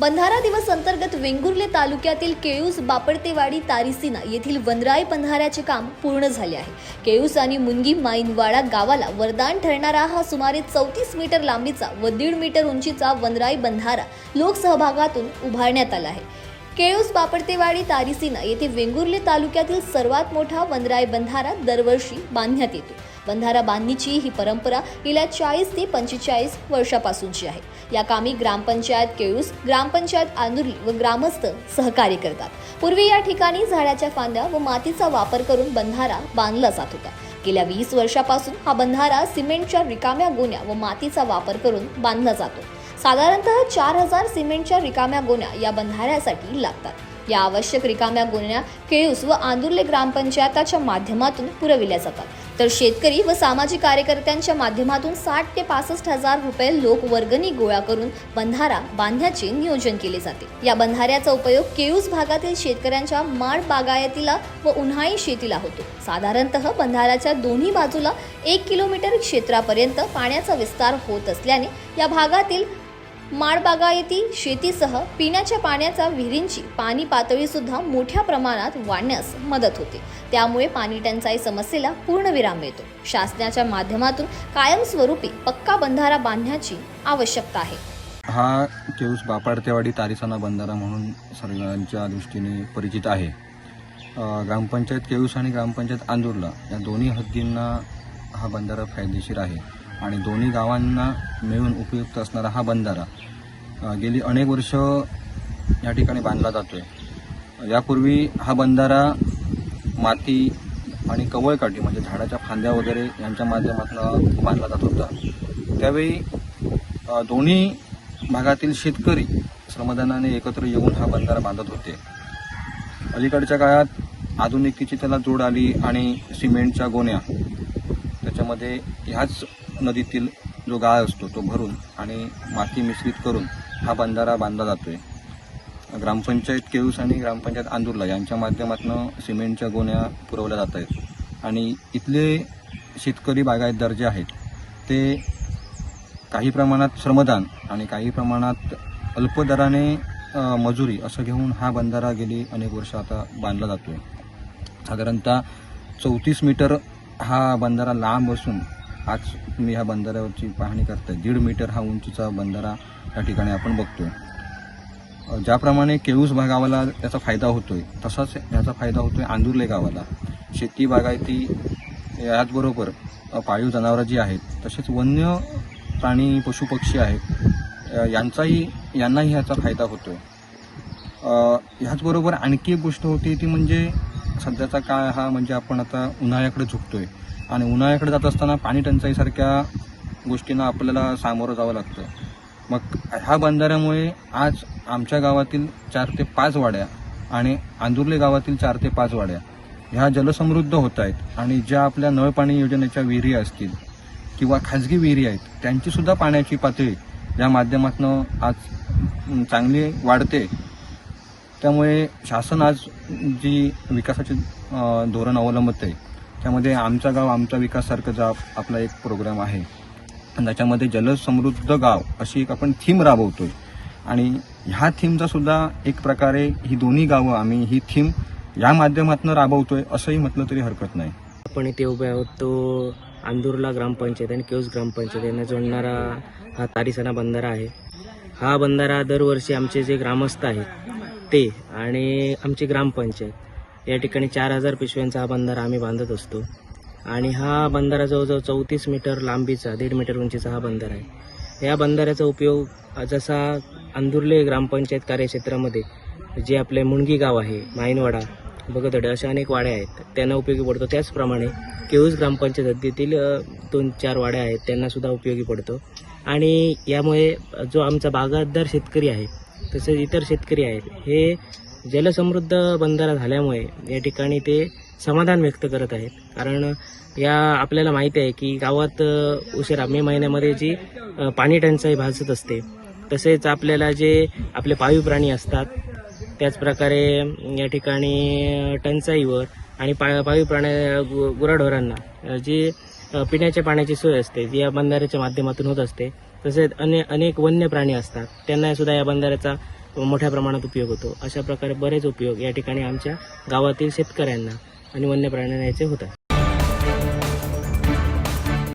बंधारा दिवस अंतर्गत वेंगुर्ले तालुक्यातील केळूस बापडतेवाडी तारिसीना येथील वनराई बंधाऱ्याचे काम पूर्ण झाले आहे. केळूस आणि मुनगी माईनवाडा गावाला वरदान ठरणारा हा सुमारे चौतीस मीटर लांबीचा व दीड मीटर उंचीचा वनराई बंधारा लोकसहभागातून उभारण्यात आला आहे. केळूस बापडतेवाडी तारिसीना येथे वेंगुर्ले तालुक्यातील सर्वात मोठा वनराई बंधारा दरवर्षी बांधण्यात येतो. बंधारा बांधणीची ही परंपरा गेल्या चाळीस ते पंचेचाळीस वर्षापासूनची आहे. या कामी ग्रामपंचायत केळूस ग्रामपंचायत आंदुरी व ग्रामस्थ सहकार्य करतात. पूर्वी या ठिकाणी झाडाच्या फांद्या व मातीचा वापर करून बंधारा बांधला जात होता. गेल्या वीस वर्षापासून हा बंधारा सिमेंटच्या रिकाम्या गोण्या व मातीचा वापर करून बांधला जातो. साधारणतः चार हजार सिमेंटच्या रिकाम्या गोण्या या बंधाऱ्यासाठी लागतात. या आवश्यक रिकाम्या गोण्या केळूस व आंदुर्ले ग्रामपंचायताच्या माध्यमातून पुरविल्या जातात. तर शेतकरी व सामाजिक कार्यकर्त्यांच्या माध्यमातून साठ ते पासष्ट हजार रुपये लोक वर्गणी गोळा करून बंधारा बांधण्याचे नियोजन केले जाते. या बंधाऱ्याचा उपयोग केळूस भागातील शेतकऱ्यांच्या माड बागायतीला व उन्हाळी शेतीला होतो. साधारणतः बंधाऱ्याच्या दोन्ही बाजूला एक किलोमीटर क्षेत्रापर्यंत पाण्याचा विस्तार होत असल्याने या भागातील माळबागायती शेतीसह पिण्याच्या पाण्याचा विहिरींची पाणी पातळीसुद्धा मोठ्या प्रमाणात वाढण्यास मदत होते. त्यामुळे पाणी टंचाई समस्येला पूर्णविराम मिळतो. शासनाच्या माध्यमातून कायमस्वरूपी पक्का बंधारा बांधण्याची आवश्यकता आहे. हा केऊस बापाडतेवाडी तारिसाना बंधारा म्हणून सर्वांच्या दृष्टीने परिचित आहे. ग्रामपंचायत केऊस आणि ग्रामपंचायत आंदूरला या दोन्ही हद्दींना हा बंधारा फायदेशीर आहे. आणि दोन्ही गावांना मिळून उपयुक्त असणारा हा बंधारा गेली अनेक वर्ष या ठिकाणी बांधला जातो आहे यापूर्वी हा बंधारा माती आणि कवळकाठी म्हणजे झाडाच्या फांद्या वगैरे यांच्या माध्यमातून बांधला जात होता. त्यावेळी दोन्ही भागातील शेतकरी श्रमदानाने एकत्र येऊन हा बंधारा बांधत होते. अलीकडच्या काळात आधुनिकीची त्याला जोड आली आणि सिमेंटच्या गोण्या त्याच्यामध्ये ह्याच नदीतील जो गाळ असतो तो भरून आणि माती मिश्रित करून हा बंधारा बांधला जातोय. ग्रामपंचायत केळूस आणि ग्रामपंचायत आंदूरला यांच्या माध्यमातून सिमेंटच्या गोण्या पुरवल्या जात आहेत. आणि इथले शेतकरी बागायतदार जे आहेत ते काही प्रमाणात श्रमदान आणि काही प्रमाणात अल्प दराने मजुरी असं घेऊन हा बंधारा गेली अनेक वर्ष आता बांधला जातो साधारणतः चौतीस मीटर हा बंधारा लांब असून आज तुम्ही ह्या बंधाऱ्यावरची पाहणी करताय. दीड मीटर हा उंचीचा बंधारा या ठिकाणी आपण बघतोय. ज्याप्रमाणे केळूस भागावाला त्याचा फायदा होतोय तसाच याचा फायदा होतोय आंदुर्ले गावाला. शेती बागायती याचबरोबर पाळीव जनावरं जी आहेत तसेच वन्य प्राणी पशुपक्षी आहेत यांचाही यांनाही ह्याचा फायदा होतोय. ह्याचबरोबर आणखी एक गोष्ट होती ती म्हणजे सध्याचा काळ हा म्हणजे आपण आता उन्हाळ्याकडे झुकतोय. आणि उन्हाळ्याकडे जात असताना पाणी टंचाईसारख्या गोष्टींना आपल्याला सामोरं जावं लागतं. मग ह्या बंधाऱ्यामुळे आज आमच्या गावातील चार ते पाच वाड्या आणि आंदुर्ले गावातील चार ते पाच वाड्या ह्या जलसमृद्ध होत आहेत आणि ज्या आपल्या नळपाणी योजनेच्या विहिरी असतील किंवा खाजगी विहिरी आहेत त्यांचीसुद्धा पाण्याची पातळी या माध्यमातून आज चांगली वाढते. त्यामुळे शासन आज जी विकासाचे धोरण अवलंबत आहे त्यामध्ये आमचा गाव आमचा विकास सारखं आपला एक प्रोग्राम आहे. त्याच्यामध्ये जलसमृद्ध गाव अशी एक आपण थीम राबवतोय. आणि ह्या थीमचा सुद्धा एक प्रकारे ही दोन्ही गावं आम्ही ही थीम या माध्यमातून राबवतोय असंही म्हटलं तरी हरकत नाही. आपण इथे उभे आहोत तो आंदूरला ग्रामपंचायत आणि केवस ग्रामपंचायत यांना जोडणारा हा तारिसाना बंधारा आहे. हा बंधारा दरवर्षी आमचे जे ग्रामस्थ आहेत ते आणि आमची ग्रामपंचायत या ठिकाणी चार हजार पिशव्यांचा हा बंधारा आम्ही बांधत असतो. आणि हा बंधारा जवळजवळ चौतीस मीटर लांबीचा दीड मीटर उंचीचा हा बंधारा आहे. या बंधाऱ्याचा उपयोग जसा अंदुर्ले ग्रामपंचायत कार्यक्षेत्रामध्ये जे आपले मुणगी गाव आहे माईनवाडा बगदडे अशा अनेक वाड्या आहेत त्यांना उपयोगी पडतो. त्याचप्रमाणे केळूस ग्रामपंचायत हद्दीतील दोन चार वाड्या आहेत त्यांनासुद्धा उपयोगी पडतो. आणि यामुळे जो आमचा बागायतदार शेतकरी आहे तसेच इतर शेतकरी आहेत हे जलसमृद्ध बंधारा झाल्यामुळे या ठिकाणी ते समाधान व्यक्त करत आहेत. कारण या आपल्याला माहिती आहे की गावात उशिरा मे महिन्यामध्ये जी पाणी टंचाई भासत असते तसेच आपल्याला जे आपले पाळीव प्राणी असतात त्याचप्रकारे या ठिकाणी टंचाईवर आणि पा पाळीव प्राण्या गु गुराढोरांना जी पिण्याच्या पाण्याची सोय असते ती या बंधाऱ्याच्या माध्यमातून होत असते. तसेच अने अनेक वन्य प्राणी असतात त्यांना सुद्धा या बंधाऱ्याचा मोठ्या प्रमाणात उपयोग होतो. अशा प्रकारे बरेच उपयोग या ठिकाणी आमच्या गावातील शेतकऱ्यांना आणि वन्य प्राण्यांचे होतात.